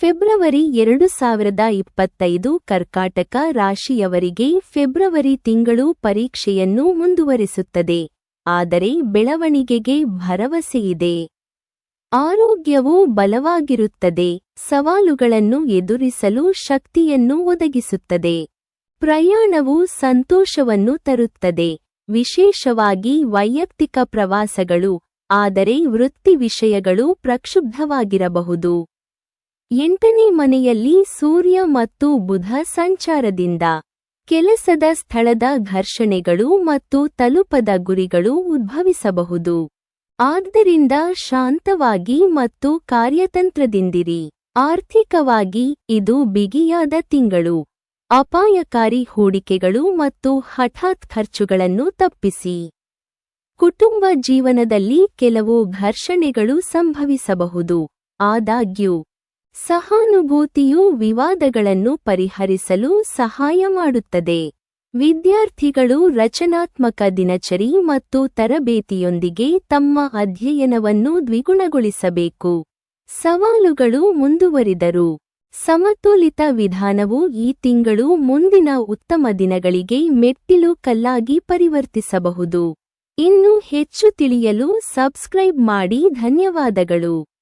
February ಎರಡು ಸಾವಿರದ ಇಪ್ಪತ್ತೈದು ಕರ್ಕಾಟಕ ರಾಶಿಯವರಿಗೆ ಫೆಬ್ರವರಿ ತಿಂಗಳು ಪರೀಕ್ಷೆಯನ್ನು ಮುಂದುವರಿಸುತ್ತದೆ. ಆದರೆ ಬೆಳವಣಿಗೆಗೆ ಭರವಸೆಯಿದೆ ಆರೋಗ್ಯವು ಬಲವಾಗಿರುತ್ತದೆ. ಸವಾಲುಗಳನ್ನು ಎದುರಿಸಲು ಶಕ್ತಿಯನ್ನು ಒದಗಿಸುತ್ತದೆ. ಪ್ರಯಾಣವು ಸಂತೋಷವನ್ನು ತರುತ್ತದೆ. ವಿಶೇಷವಾಗಿ ವೈಯಕ್ತಿಕ ಪ್ರವಾಸಗಳು, ಆದರೆ ವೃತ್ತಿ ವಿಷಯಗಳು ಪ್ರಕ್ಷುಬ್ಧವಾಗಿರಬಹುದು. ಎಂಟನೇ ಮನೆಯಲ್ಲಿ ಸೂರ್ಯ ಮತ್ತು ಬುಧ ಸಂಚಾರದಿಂದ ಕೆಲಸದ ಸ್ಥಳದ ಘರ್ಷಣೆಗಳು ಮತ್ತು ತಲುಪದ ಗುರಿಗಳು ಉದ್ಭವಿಸಬಹುದು. ಆದ್ದರಿಂದ ಶಾಂತವಾಗಿ ಮತ್ತು ಕಾರ್ಯತಂತ್ರದಿಂದಿರಿ. ಆರ್ಥಿಕವಾಗಿ ಇದು ಬಿಗಿಯಾದ ತಿಂಗಳು. ಅಪಾಯಕಾರಿ ಹೂಡಿಕೆಗಳು ಮತ್ತು ಹಠಾತ್ ಖರ್ಚುಗಳನ್ನು ತಪ್ಪಿಸಿ. ಕುಟುಂಬ ಜೀವನದಲ್ಲಿ ಕೆಲವು ಘರ್ಷಣೆಗಳು ಸಂಭವಿಸಬಹುದು. ಆದಾಗ್ಯೂ ಸಹಾನುಭೂತಿಯು ವಿವಾದಗಳನ್ನು ಪರಿಹರಿಸಲು ಸಹಾಯ ಮಾಡುತ್ತದೆ. ವಿದ್ಯಾರ್ಥಿಗಳು ರಚನಾತ್ಮಕ ದಿನಚರಿ ಮತ್ತು ತರಬೇತಿಯೊಂದಿಗೆ ತಮ್ಮ ಅಧ್ಯಯನವನ್ನು ದ್ವಿಗುಣಗೊಳಿಸಬೇಕು. ಸವಾಲುಗಳು ಮುಂದುವರಿದರು. ಸಮತೋಲಿತ ವಿಧಾನವು ಈ ತಿಂಗಳು ಮುಂದಿನ ಉತ್ತಮ ದಿನಗಳಿಗೆ ಮೆಟ್ಟಿಲು ಕಲ್ಲಾಗಿ ಪರಿವರ್ತಿಸಬಹುದು. ಇನ್ನು ಹೆಚ್ಚು ತಿಳಿಯಲು ಸಬ್ಸ್ಕ್ರೈಬ್ ಮಾಡಿ ಧನ್ಯವಾದಗಳು.